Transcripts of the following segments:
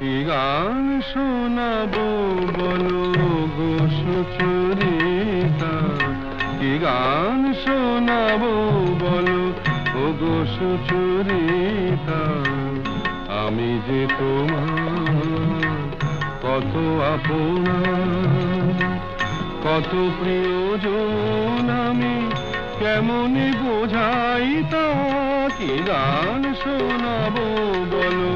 কি গান শোনাবো, বলো গো সুচরিতা কি গান শোনাবো, বলো ও গো সুচরিতা আমি যে তোমার কত আপনা কত প্রিয়জন আমি কেমন বোঝাই তা? কি গান শোনাবো, বলো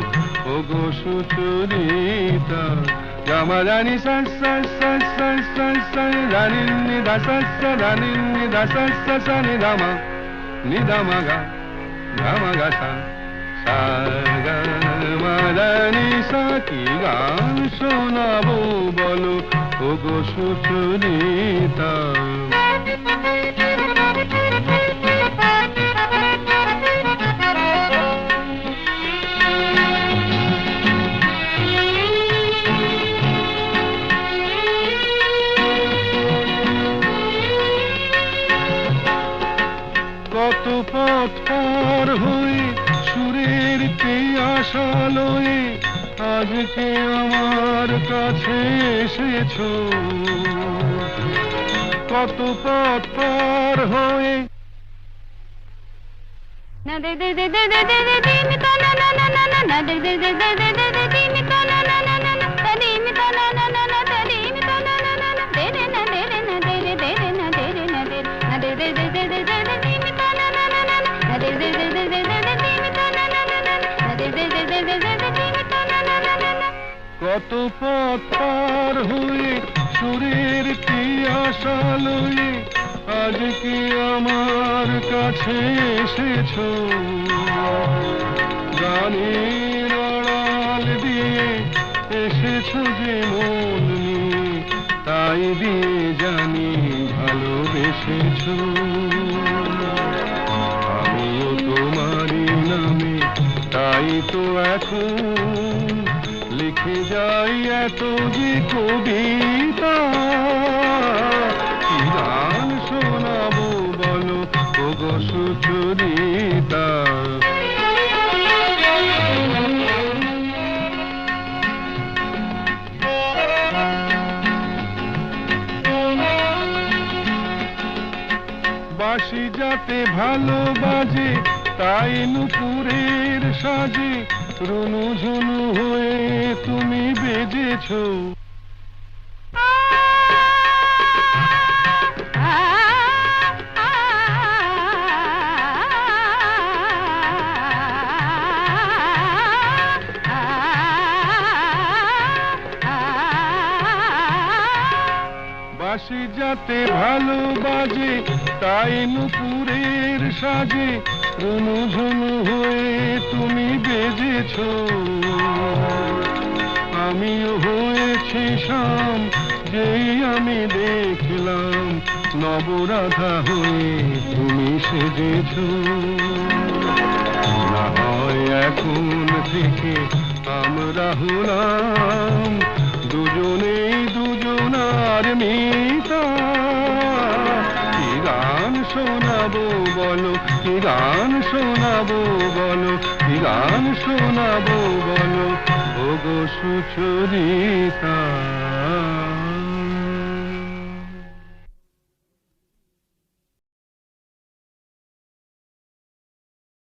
ও গো সুচরিতা গামা রানী রানী নিদা সাস রানী নিদা সাস সা সা নিদামা নিদামা গা গামা গা সা সা গা মা রানী সা কি গান শোনাবো বলো? ও গো সুচরিতা পথ পার হয়ে সুরের আশা লয়ে আজকে আমার কাছে এসেছ কত পথ পার হয়ে না না না না কত পথ পার হয়ে সুরের আশা লয়ে আজকে আমার কাছে এসেছ? গানের আড়াল দিয়ে এসেছ যে মন তাই দিয়ে জানি ভালোবেসেছো। আমিও তোমারই নামে, তাই তো এখন লিখে যাই এত যে কবিতা। গান শোনাবো বলো? ও গো সুচরিতা। বাসি যাতে ভালো বাজে তাই নুপুরের সাজে রুনু ঝুনু হয়ে তুমি বেজেছো। বাসি যাতে ভালো বাজে, তাই নুপুরের সাজে রুনু ঝুনু হয়ে শাম যেই আমি দেখলাম, নবরাধা হয়ে তুমি সেজেছো। না হয় এখন থেকে আমরা হলাম দুজনেই দুজনার মিতা গান শোনাবো বলো গান শোনাবো বলো গান শোনাবো বলো। গো সুচরিতা।